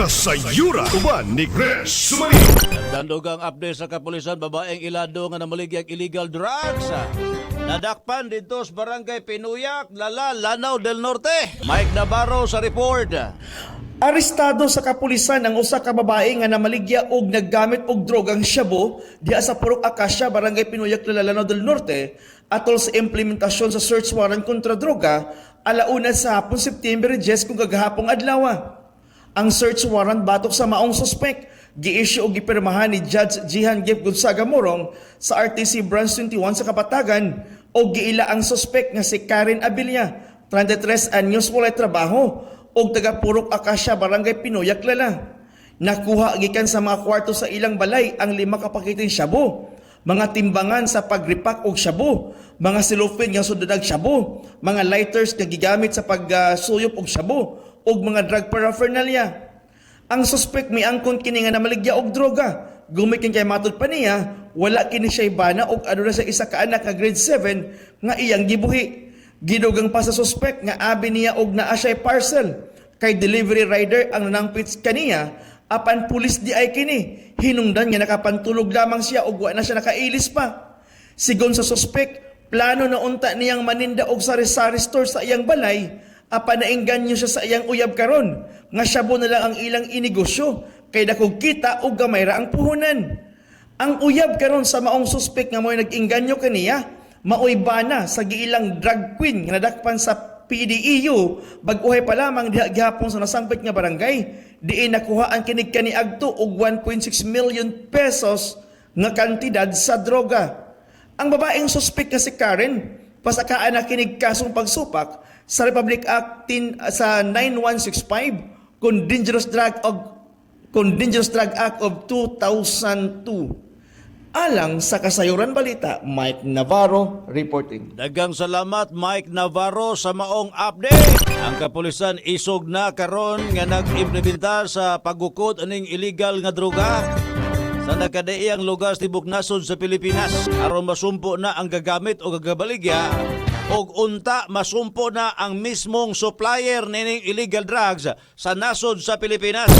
Kasayura uban ni Chris Sumali. Dandugang update sa kapulisan, babaeng ilado nga namaligyak illegal drugs. Nadakpan dito sa barangay Pinuyak, Lala, Lanao del Norte. Mike Navarro sa report. Arestado sa kapulisan ang usa ka babae nga namaligya og naggamit og drogang shabu diha sa Purok Acacia, Barangay Pinuyak, Lanao del Norte atol sa implementasyon sa search warrant kontra droga alauna sa hapon September 10 kung kagahapong adlaw. Ang search warrant batok sa maong suspek gi-issue og gipirmahan ni Judge Jihan Gip Gonzaga Morong sa RTC Branch 21 sa Kapatagan. Og giila ang suspek nga si Karen Abilia, 33 anyos walay trabaho. Og taga Purok Acacia, Barangay Pinoyak, Lala. Nakuha gikan sa mga kwarto sa ilang balay ang lima ka pakiting shabu, mga timbangan sa pagripak og shabu, mga silufin nga sudadag shabu, mga lighters nga gigamit sa pagsuyop og shabu, og mga drug paraphernalia. Ang suspect may angkon kini nga namaligya og droga. Gumikin kay matod pa niya, wala kini siya bana og ano na sa isa ka anak nga grade 7 nga iyang gibuhi. Gidugang pa sa suspect nga abi niya og naa siya parcel. Kay delivery rider ang nanangpit kaniya, apan pulis di ay kini. Hinungdan nga nakapantulog lamang siya og wa na siya nakailis pa. Sigon sa suspect, plano na unta niyang maninda og sari-sari store sa iyang balay, apan naingganyo siya sa iyang uyab karon nga syabo na lang ang ilang inegosyo kay dakog kita og gamay ra ang puhunan. Ang uyab karon sa maong suspect nga mo'y nag-ingganyo kaniya, maoy bana sa giilang drug queen nga nadakpan sa PDEU bag-uhay pa lamang diha gihapon sa nasangpit nga barangay diin nakuha ang kinig kani agto og 1.6 million pesos nga kantidad sa droga. Ang babaeng suspect nga si Karen pasakaan na kinig kasong pagsupak sa Republic Act 10 sa 9165 kung dangerous drug of kung dangerous drug act of 2002. Alang sa kasayuran balita, Mike Navarro reporting. Dagang salamat Mike Navarro sa maong update. Ang kapulisan isog na karon nga nag-implementa sa pagukod aning illegal nga droga sa nagkadaiyang lugar sa tibok nasod sa Pilipinas aron masumpo na ang gagamit o gagabaligya og unta masumpo na ang mismong supplier nining illegal drugs sa nasod sa Pilipinas.